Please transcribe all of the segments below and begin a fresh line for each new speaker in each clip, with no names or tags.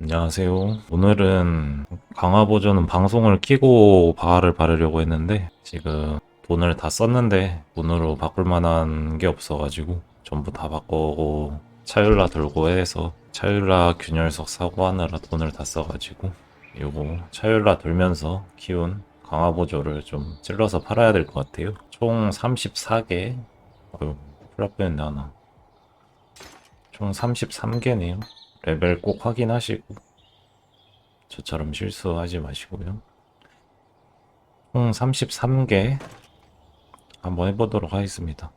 안녕하세요. 오늘은 강화 버전은 방송을 키고 바를 바르려고 했는데 지금 돈을 다 썼는데 돈으로 바꿀 만한 게 없어가지고 전부 다 바꾸고 차율라 들고 해서 차율라 균열석 사고 하느라 돈을 다 써가지고 요거 차율라 들면서 키운 강화 보조를 좀 찔러서 팔아야 될 것 같아요. 총 34개. 어휴, 플라프였네 하나. 총 33개네요. 레벨 꼭 확인하시고 저처럼 실수하지 마시고요. 총 33개 한번 해보도록 하겠습니다.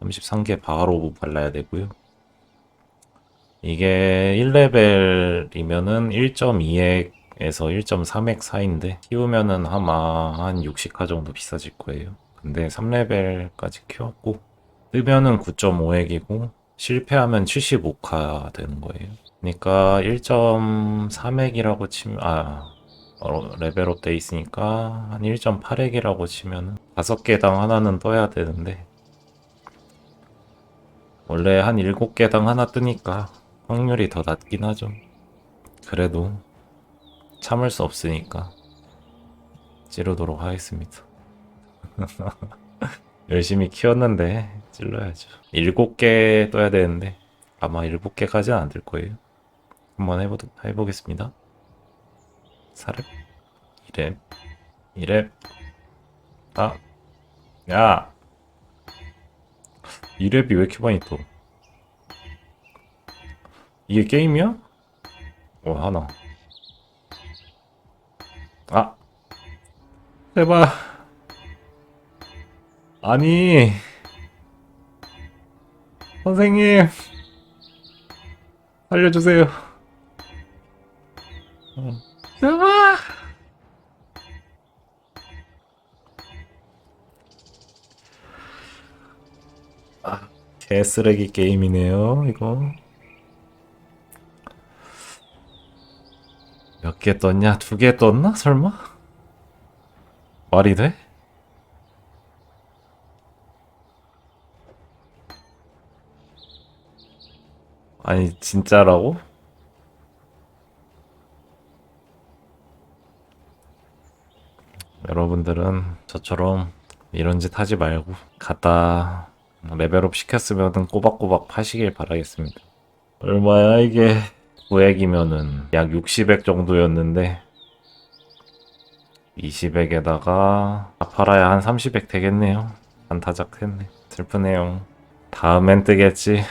33개 바로 발라야 되고요. 이게 1레벨이면은 1.2액에서 1.3액 사이인데 키우면은 아마 한 60화 정도 비싸질 거예요. 근데 3레벨까지 키웠고 뜨면은 9.5액이고 실패하면 75카 되는 거예요. 그러니까 1.3액이라고 치면 아 어, 레벨업 돼 있으니까 한 1.8액이라고 치면 5개당 하나는 떠야 되는데 원래 한 7개당 하나 뜨니까 확률이 더 낮긴 하죠. 그래도 참을 수 없으니까 찌르도록 하겠습니다. 열심히 키웠는데 찔러야죠. 7개 떠야 되는데 아마 7개까지는 안될 거예요. 한번 해보, 해보겠습니다. 4렙, 2렙, 2렙, 아, 야! 2렙이 왜 이렇게 많이 떠? 이게 게임이야? 어, 하나. 아! 제발. 아니. 선생님. 살려주세요. 어. 제발. 아, 개쓰레기 게임이네요, 이거. 몇 개 떴냐? 두 개 떴나? 설마? 말이 돼? 아니, 진짜라고? 여러분들은 저처럼 이런 짓 하지 말고 갖다 레벨업 시켰으면 꼬박꼬박 파시길 바라겠습니다. 얼마야 이게? 9액이면은 약 60액 정도였는데 20액에다가 다 팔아야 한 30액 되겠네요. 한 타작 했네. 슬프네요. 다음엔 뜨겠지.